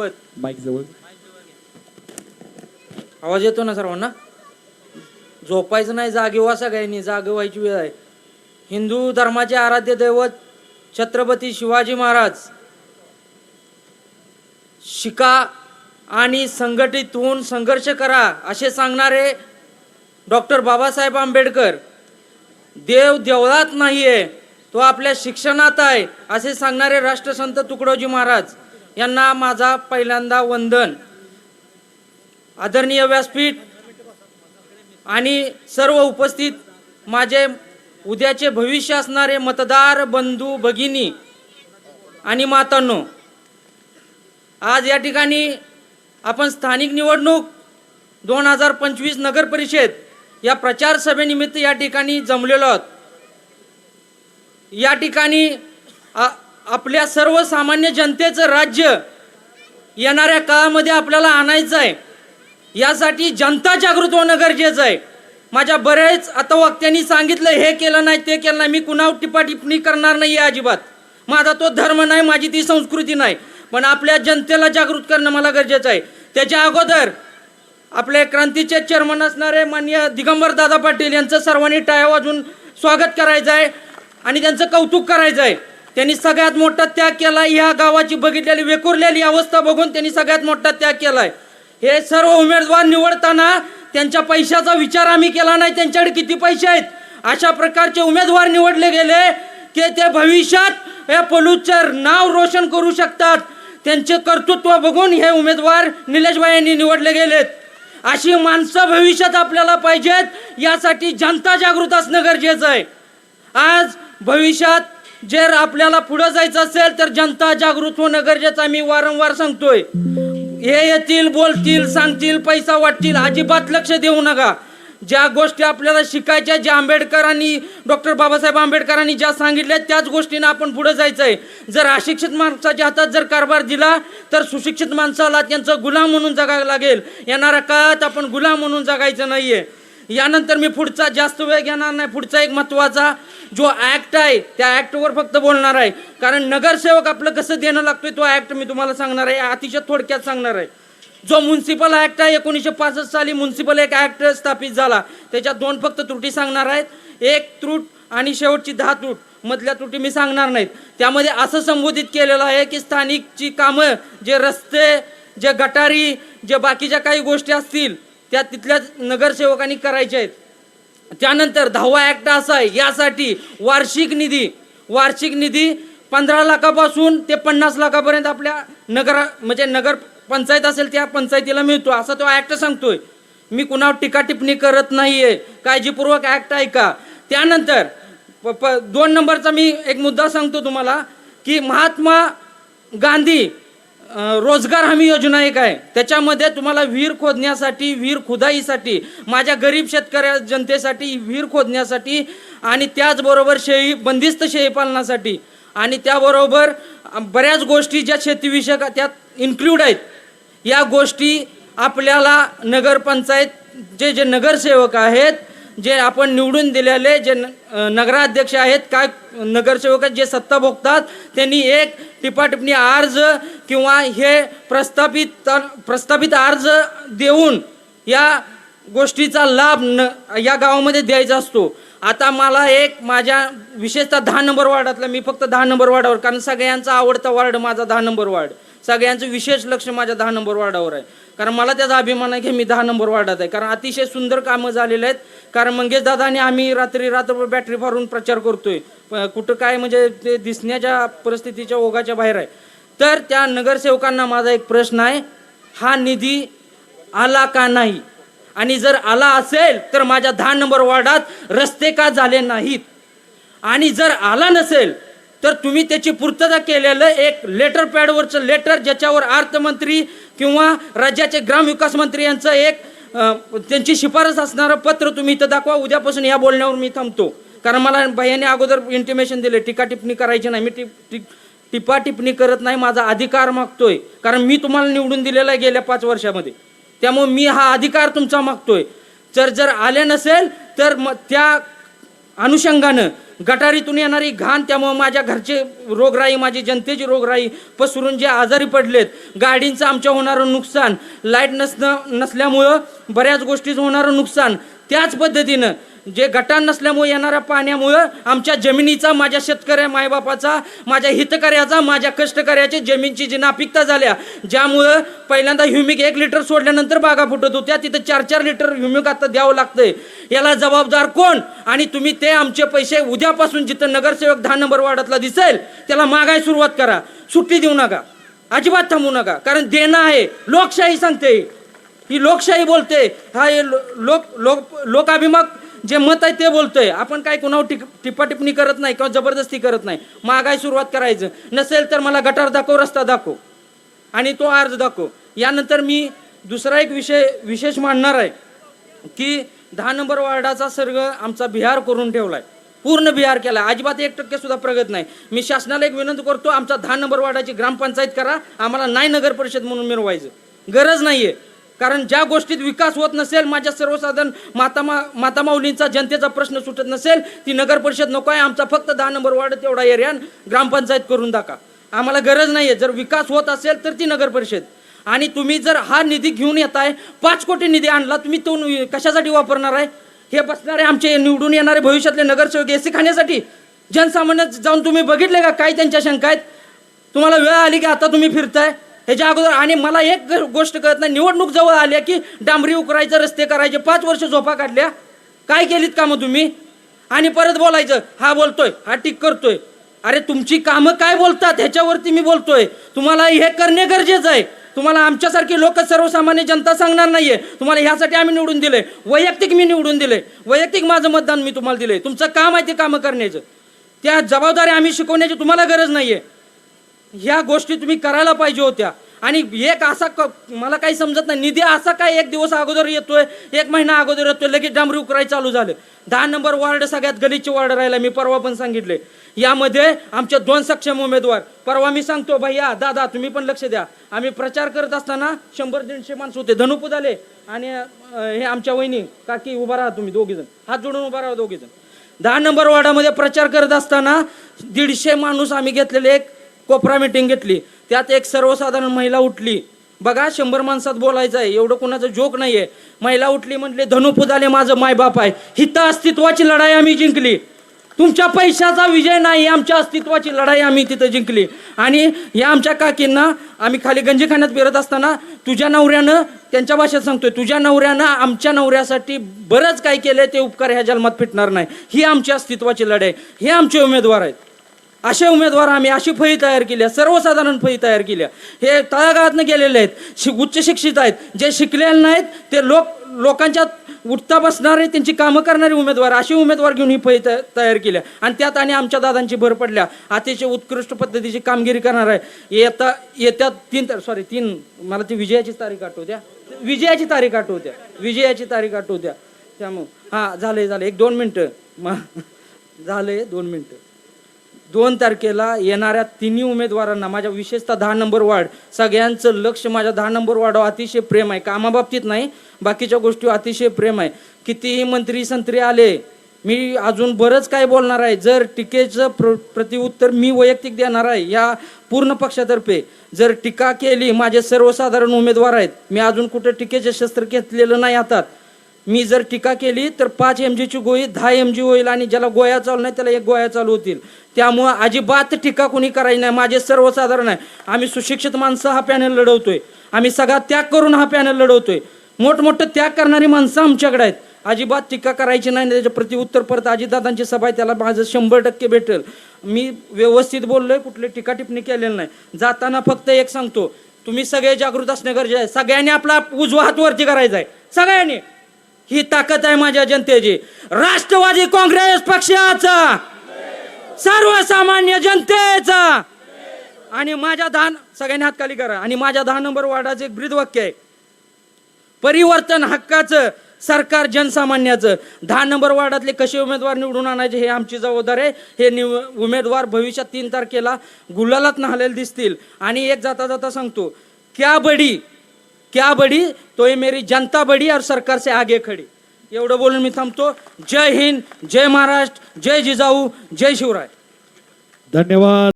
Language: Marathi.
माईक जवळ. आवाज येतो ना सर्वांना? झोपायचं नाही जागे व्हा सगळ्यांनी जागे व्हायची वेळ आहे. हिंदू धर्माचे आराध्य दैवत छत्रपती शिवाजी महाराज शिका आणि संघटित होऊन संघर्ष करा असे सांगणारे डॉक्टर बाबासाहेब आंबेडकर देव देवळात नाहीये तो आपल्या शिक्षणात आहे असे सांगणारे राष्ट्रसंत तुकडोजी महाराज यांना माझा पहिल्यांदा वंदन. आदरणीय व्यासपीठ आणि सर्व उपस्थित माझे उद्याचे भविष्य असणारे मतदार बंधू भगिनी आणि मातांनो आज या ठिकाणी आपण स्थानिक निवडणूक दोन हजार पंचवीस नगर परिषद या प्रचार सभेनिमित्त या ठिकाणी जमलेलो आहोत. या ठिकाणी आ- आपल्या सर्वसामान्य जनतेचं राज्य येणाऱ्या काळामध्ये आपल्याला आणायचं आहे. यासाठी जनता जागृत होणं गरजेचं आहे. माझ्या बरेच आता वक्त्यांनी सांगितलं हे केलं नाही ते केलं नाही. मी कुणावर टिपाटिपणी करणार नाही आहे अजिबात. माझा तो धर्म नाही माझी ती संस्कृती नाही. पण आपल्या जनतेला जागृत करणं मला गरजेचं आहे. त्याच्या अगोदर आपले क्रांतीचे चेअरमन असणारे मान्य दिगंबर दादा पाटील यांचं सर्वांनी टाळ्या वाजून स्वागत करायचं आहे आणि त्यांचं कौतुक करायचं आहे. त्यांनी सगळ्यात मोठा त्याग केला ह्या गावाची बघितलेली वेकुरलेली अवस्था बघून त्यांनी सगळ्यात मोठा त्याग केलाय. हे सर्व उमेदवार निवडताना त्यांच्या पैशाचा विचार आम्ही केला नाही. त्यांच्याकडे किती पैसे आहेत? अशा प्रकारचे उमेदवार निवडले गेले की ते भविष्यात या पलूचर नाव रोशन करू शकतात. त्यांचे कर्तृत्व बघून हे उमेदवार निलेशभाई यांनी निवडले गेलेत. अशी माणसं भविष्यात आपल्याला पाहिजेत यासाठी जनता जागृत असणं गरजेचं आहे. आज भविष्यात जर आपल्याला पुढं जायचं असेल तर जनता जागृत होणं गरजेचं मी वारंवार सांगतोय. हे येतील बोलतील सांगतील पैसा वाटतील अजिबात लक्ष देऊ नका. ज्या गोष्टी आपल्याला शिकायच्या ज्या आंबेडकरांनी डॉक्टर बाबासाहेब आंबेडकरांनी ज्या सांगितल्या त्याच गोष्टीनं आपण पुढे जायचं आहे. जर अशिक्षित माणसाच्या हातात जर कारभार दिला तर सुशिक्षित माणसाला त्यांचं गुलाम म्हणून जगावं लागेल. येणाऱ्या काळात आपण गुलाम म्हणून जगायचं नाही आहे यानंतर मी पुढचा जास्त वेळ घेणार नाही. पुढचा एक महत्त्वाचा जो ऍक्ट आहे त्या ऍक्टवर फक्त बोलणार आहे. कारण नगरसेवक आपलं कसं देणं लागतोय तो ऍक्ट मी तुम्हाला सांगणार आहे. अतिशय थोडक्यात सांगणार आहे. जो म्युन्सिपल ऍक्ट आहे एकोणीसशे पासष्ट साली म्युन्सिपल एक ऍक्ट स्थापित झाला. त्याच्यात दोन फक्त त्रुटी सांगणार आहेत. एक त्रुट आणि शेवटची दहा त्रुट. मधल्या त्रुटी मी सांगणार नाहीत. त्यामध्ये असं संबोधित केलेलं आहे की स्थानिकची कामं जे रस्ते जे गटारी जे बाकीच्या काही गोष्टी असतील त्या तिथल्या नगरसेवकांनी करायच्या आहेत. त्यानंतर दहावा ॲक्ट असा आहे यासाठी वार्षिक निधी वार्षिक निधी पंधरा लाखापासून ते पन्नास लाखापर्यंत आपल्या नगर म्हणजे नगर पंचायत असेल त्या पंचायतीला मिळतो. असा तो ॲक्ट सांगतोय. मी कुणावर टीका टिप्पणी करत आहे काळजीपूर्वक ॲक्ट ऐका. त्यानंतर प- प- दोन नंबरचा मी एक मुद्दा सांगतो तुम्हाला की महात्मा गांधी रोजगार हमी योजना एक आहे. त्याच्यामध्ये तुम्हाला विहीर खोदण्यासाठी विहीर खुदाईसाठी माझ्या गरीब शेतकऱ्या जनतेसाठी विहीर खोदण्यासाठी आणि त्याचबरोबर शेळी बंदिस्त शेळी पालनासाठी. आणि त्याबरोबर बऱ्याच गोष्टी ज्या शेतीविषयक त्यात इन्क्लूड आहेत. या गोष्टी आपल्याला नगरपंचायत जे जे नगरसेवक आहेत जे आपण निवडून दिलेले जे न- नगराध्यक्ष आहेत काय नगरसेवक जे सत्ता भोगतात त्यांनी एक टिपाटिपणी अर्ज किंवा हे प्रस्थापित प्रस्थापित अर्ज देऊन या गोष्टीचा लाभ न या गावामध्ये द्यायचा असतो. आता मला एक माझ्या विशेषतः दहा नंबर वार्डातला मी फक्त दहा नंबर वार्डावर कारण सगळ्यांचा आवडता वार्ड माझा दहा नंबर वार्ड. सगळ्यांचं विशेष लक्ष माझ्या दहा नंबर वार्डावर आहे. कारण मला त्याचा अभिमान आहे की मी दहा नंबर वार्डात आहे. कारण अतिशय सुंदर कामं झालेले आहेत. कारण मंगेश दादाने आम्ही रात्री रात्रभर बॅटरी फारून प्रचार करतोय. कुठं काय म्हणजे ते दिसण्याच्या परिस्थितीच्या ओघाच्या बाहेर आहे. तर त्या नगरसेवकांना माझा एक प्रश्न आहे हा निधी आला का नाही? आणि जर आला असेल तर माझ्या दहा नंबर वार्डात रस्ते का झाले नाहीत? आणि जर आला नसेल तर तुम्ही त्याची पूर्तता केलेलं एक लेटर पॅडवरचं लेटर ज्याच्यावर अर्थमंत्री किंवा राज्याचे ग्रामविकास मंत्री यांचं एक त्यांची शिफारस असणारं पत्र तुम्ही इथं दाखवा. उद्यापासून या बोलण्यावर मी थांबतो. कारण मला भैयाने अगोदर इंटिमेशन दिले. टीका टिप्पणी करायची नाही. मी टिप टिप टिपा टिप्पणी करत नाही माझा अधिकार मागतोय. कारण मी तुम्हाला निवडून दिलेला आहे गेल्या पाच वर्षामध्ये. त्यामुळे मी हा अधिकार तुमचा मागतोय. जर जर आले नसेल तर मग त्या अनुषंगानं गटारीतून येणारी घाण त्यामुळे माझ्या घरचे रोगराई माझी जनतेची रोगराई पसरून जे आजारी पडलेत गाडींचं आमच्या होणारं नुकसान लाइट नसणं नसल्यामुळं बऱ्याच गोष्टीचं होणारं नुकसान त्याच पद्धतीनं जे गटार नसल्यामुळे येणाऱ्या पाण्यामुळं आमच्या जमिनीचा माझ्या शेतकऱ्या मायबापाचा माझ्या हितकऱ्याचा माझ्या कष्टकऱ्याची जमीनची जी नापिकता झाल्या ज्यामुळं पहिल्यांदा ह्युमिक एक लिटर सोडल्यानंतर बागा फुटत होत्या. तिथं चार चार लिटर ह्युमिक आता द्यावं लागतंय. याला जबाबदार कोण? आणि तुम्ही ते आमचे पैसे उद्यापासून जिथं नगरसेवक दहा नंबर वार्डातला दिसेल त्याला मागाय सुरुवात करा. सुट्टी देऊ नका. अजिबात थांबू नका. कारण देणं आहे. लोकशाही सांगते. ही लोकशाही बोलते. हा हे लो- लोक लोक लोकाभिमुख जे मत आहे ते बोलतोय. आपण काय कुणावर टिक टिप्पाटिप्पणी करत नाही किंवा जबरदस्ती करत नाही. मागाय सुरुवात करायचं. नसेल तर मला गटार दाखव रस्ता दाखव. आणि तो अर्ज दाखव. यानंतर मी दुसरा एक विषय विशेष मांडणार आहे की दहा नंबर वार्डाचा सर्ग आमचा बिहार करून ठेवलाय. पूर्ण बिहार केला अजिबात एक टक्के सुद्धा प्रगत नाही. मी शासनाला एक विनंती करतो आमचा दहा नंबर वार्डाची ग्रामपंचायत करा. आम्हाला नाही नगर परिषद म्हणून मिळवायचं गरज नाही आहे कारण ज्या गोष्टीत विकास होत नसेल माझ्या सर्वसाधारण मातामा मातामाऊलींचा जनतेचा प्रश्न सुटत नसेल ती नगर परिषद नको आहे आमचा फक्त दहा नंबर वार्ड तेवढा एरिया ग्रामपंचायत करून टाका आम्हाला गरज नाही आहे जर विकास होत असेल तर ती नगर परिषद. आणि तुम्ही जर हा निधी घेऊन येत आहे पाच कोटी निधी आणला तुम्ही तो कशासाठी वापरणार आहे? हे बसणारे आमचे निवडून येणारे भविष्यातले नगरसेवक एसी खाण्यासाठी. जनसामान्य जाऊन तुम्ही बघितले का? काय त्यांच्या शंका आहेत? तुम्हाला वेळ आली की आता तुम्ही फिरताय? ह्याच्या अगोदर आणि मला एक गोष्ट कळत नाही. निवडणूक जवळ आल्या की डांबरी उकरायचं रस्ते करायचे पाच वर्ष झोपा काढल्या. काय केलीत कामं तुम्ही? आणि परत बोलायचं हा बोलतोय हा टिक करतोय. अरे तुमची कामं काय बोलतात? ह्याच्यावरती मी बोलतोय. तुम्हाला हे करणे गरजेचं आहे. तुम्हाला आमच्यासारखी लोक सर्वसामान्य जनता सांगणार नाहीये. तुम्हाला ह्यासाठी आम्ही निवडून दिले वैयक्तिक मी निवडून दिले वैयक्तिक माझं मतदान मी तुम्हाला दिले तुमचं काम आहे ते कामं करण्याचं. त्या जबाबदारी आम्ही शिकवण्याची तुम्हाला गरज नाहीये. ह्या गोष्टी तुम्ही करायला पाहिजे होत्या. आणि एक असा क- मला काही समजत नाही. निधी असा काय एक दिवस अगोदर येतोय एक महिना अगोदर येतोय लगेच डांबरी उकराय चालू झालं. दहा नंबर वार्ड सगळ्यात गलीचे वार्ड राहिला मी परवा पण सांगितले. यामध्ये आमचे दोन सक्षम उमेदवार. परवा मी सांगतो भैया दादा तुम्ही पण लक्ष द्या. आम्ही प्रचार करत असताना शंभर दीडशे माणसं होते. धनुपूद आले आणि हे आमच्या वहिनी काकी उभा राहा तुम्ही दोघी जण. हात जोडून उभा राहा दोघी जण. दहा नंबर वार्डामध्ये प्रचार करत असताना दीडशे माणूस आम्ही घेतलेले. एक कोपरा मिटिंग घेतली. त्यात एक सर्वसाधारण महिला उठली. बघा शंभर माणसात बोलायचं आहे. एवढं कोणाचं जोक आहे महिला उठली म्हटले धनुपुदाले माझं मायबाप आहे. हित अस्तित्वाची लढाई आम्ही जिंकली. तुमच्या पैशाचा विजय नाही आमच्या अस्तित्वाची लढाई आम्ही तिथं जिंकली. आणि या आमच्या काकींना आम्ही खाली गंजीखान्यात फिरत असताना तुझ्या नवऱ्यानं त्यांच्या भाषेत सांगतोय तुझ्या नवऱ्यानं आमच्या नवऱ्यासाठी बरंच काय केलंय ते उपकार ह्या जन्मात फिटणार नाही. ही आमची अस्तित्वाची लढाई. हे आमचे उमेदवार आहेत. असे उमेदवार आम्ही अशी फळी तयार केल्या सर्वसाधारण फळी तयार केल्या हे तळागाळातनं गेलेले आहेत शि उच्च शिक्षित आहेत जे शिकलेले नाहीत ते लोक लोकांच्या उठता बसणारे त्यांची कामं करणारे उमेदवार असे उमेदवार घेऊन ही फळी त- तयार केल्या आणि त्यात आणि आमच्या दादांची भर पडल्या. अतिशय उत्कृष्ट पद्धतीची कामगिरी करणार आहे. येता येत्या तीन सॉरी तीन मला ती विजयाची तारीख आठवत्या. विजयाची तारीख आठवत्या. विजयाची तारीख आठवत्या. त्यामुळं हां झालं आहे झालं एक दोन मिनटं. मग आहे दोन मिनटं. दोन तारखेला येणाऱ्या तिन्ही उमेदवारांना माझ्या विशेषतः दहा नंबर वार्ड सगळ्यांचं लक्ष माझ्या दहा नंबर वार्डावर अतिशय प्रेम आहे. कामाबाबतीत नाही बाकीच्या गोष्टीवर अतिशय प्रेम आहे. कितीही मंत्री संत्री आले मी अजून बरंच काय बोलणार आहे. जर टीकेचं प्र प्रतिउत्तर मी वैयक्तिक देणार आहे या पूर्ण पक्षातर्फे. जर टीका केली माझे सर्वसाधारण उमेदवार आहेत मी अजून कुठं टीकेचे शस्त्र घेतलेलं नाही हातात. मी जर टीका केली तर पाच एम जीची गोळी दहा एम जी होईल आणि ज्याला गोळ्या चालू नाही त्याला एक गोळ्या चालू होतील. त्यामुळं अजिबात टीका कोणी करायची नाही. माझे सर्वसाधारण आहे. आम्ही सुशिक्षित माणसं हा पॅनल लढवतोय. आम्ही सगळा त्याग करून हा पॅनल लढवतोय. मोठमोठं त्याग करणारी माणसं आमच्याकडे आहेत. अजिबात टीका करायची नाही. त्याच्या प्रतिउत्तर परत अजितदादांची सभा आहे. त्याला माझं शंभर टक्के भेटेल. मी व्यवस्थित बोललोय. कुठली टीका टिप्पणी केलेली नाही. जाताना फक्त एक सांगतो. तुम्ही सगळे जागृत असणे गरजेचे आहे. सगळ्यांनी आपला उजवा हात वरती करायचा आहे. सगळ्यांनी. ही ताकद आहे माझ्या जनतेची. राष्ट्रवादी काँग्रेस पक्षाचा. सर्वसामान्य जनतेचा. आणि माझ्या दहा सगळ्यांनी हातखाली करा. आणि माझ्या दहा नंबर वार्डाचं एक ब्रीदवाक्य आहे. परिवर्तन हक्काचं सरकार जनसामान्याचं. दहा नंबर वार्डातले कसे उमेदवार निवडून आणायचे हे आमची जबाबदारी आहे. हे निव उमेदवार भविष्यात तीन तारखेला गुलालात नाहलेले दिसतील. आणि एक जाता जाता सांगतो क्या बडी क्या बडी? तो ये मेरी जनता बडी और सरकार से आगे खडी। एवढं बोलून मी थांबतो. जय हिंद जय महाराष्ट्र जय जिजाऊ जय शिवराय. धन्यवाद.